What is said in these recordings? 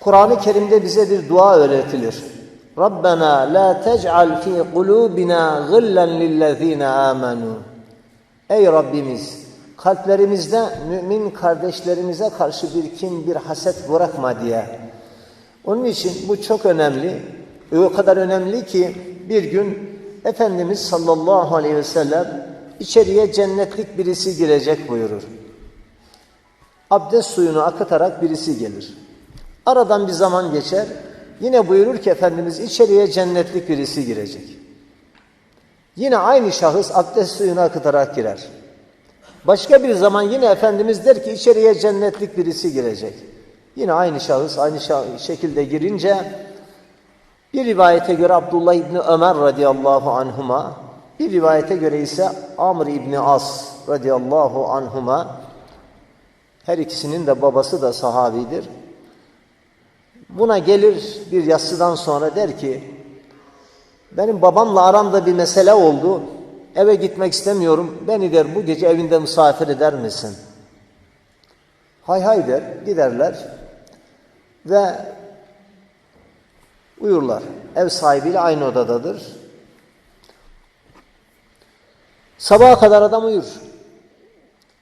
Kur'an-ı Kerim'de bize bir dua öğretilir. Rabbena la tec'al fi kulubina gillen lillezine amenu. Ey Rabbimiz kalplerimizde mümin kardeşlerimize karşı bir kin, bir haset bırakma diye. Onun için bu çok önemli. O kadar önemli ki bir gün Efendimiz sallallahu aleyhi ve sellem içeriye cennetlik birisi girecek buyurur. Abdest suyunu akıtarak birisi gelir. Aradan bir zaman geçer. Yine buyurur ki Efendimiz içeriye cennetlik birisi girecek. Yine aynı şahıs abdest suyunu akıtarak girer. Başka bir zaman yine Efendimiz der ki içeriye cennetlik birisi girecek. Yine aynı şahıs aynı şekilde girince bir rivayete göre Abdullah İbni Ömer radıyallahu anhuma bir rivayete göre ise Amr İbni As radıyallahu anhuma her ikisinin de babası da sahabidir. Buna gelir bir yatsıdan sonra der ki benim babamla aramda bir mesele oldu. Eve gitmek istemiyorum. Beni der bu gece evinde misafir eder misin? Hay hay der. Giderler. Ve uyurlar. Ev sahibiyle aynı odadadır. Sabaha kadar adam uyur.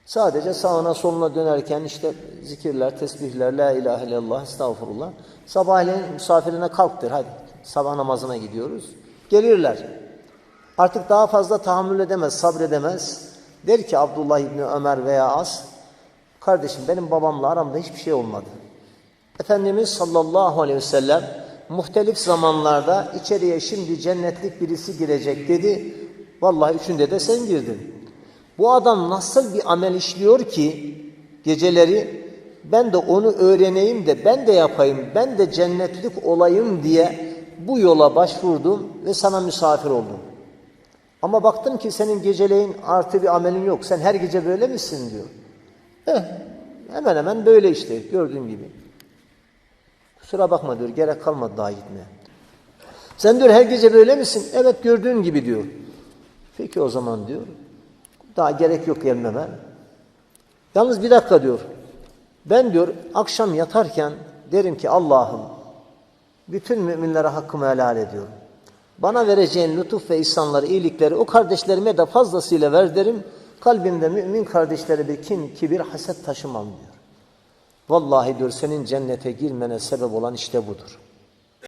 Sadece sağına soluna dönerken işte zikirler, tesbihler, la ilahe illallah, estağfurullah. Sabahleyin misafirine kalktır hadi sabah namazına gidiyoruz. Gelirler. Artık daha fazla tahammül edemez, sabredemez. Der ki Abdullah İbni Ömer veya As, kardeşim benim babamla aramda hiçbir şey olmadı. Efendimiz sallallahu aleyhi ve sellem muhtelif zamanlarda içeriye şimdi cennetlik birisi girecek dedi. Vallahi üçünde de sen girdin. Bu adam nasıl bir amel işliyor ki geceleri ben de onu öğreneyim de ben de yapayım, ben de cennetlik olayım diye bu yola başvurdum ve sana misafir oldum. Ama baktım ki senin geceleyin artı bir amelin yok. Sen her gece böyle misin diyor. Eh, hemen hemen böyle işte gördüğün gibi. Kusura bakma diyor gerek kalmadı daha gitmeye. Sen diyor her gece böyle misin? Evet gördüğün gibi diyor. Peki o zaman diyor. Daha gerek yok gelmeme. Yalnız bir dakika diyor. Ben diyor akşam yatarken derim ki Allah'ım bütün müminlere hakkımı helal ediyorum. Bana vereceğin lütuf ve ihsanları, iyilikleri o kardeşlerime de fazlasıyla ver derim. Kalbimde mümin kardeşlere bir kin, kibir, haset taşımam diyor. Vallahi diyor senin cennete girmene sebep olan işte budur.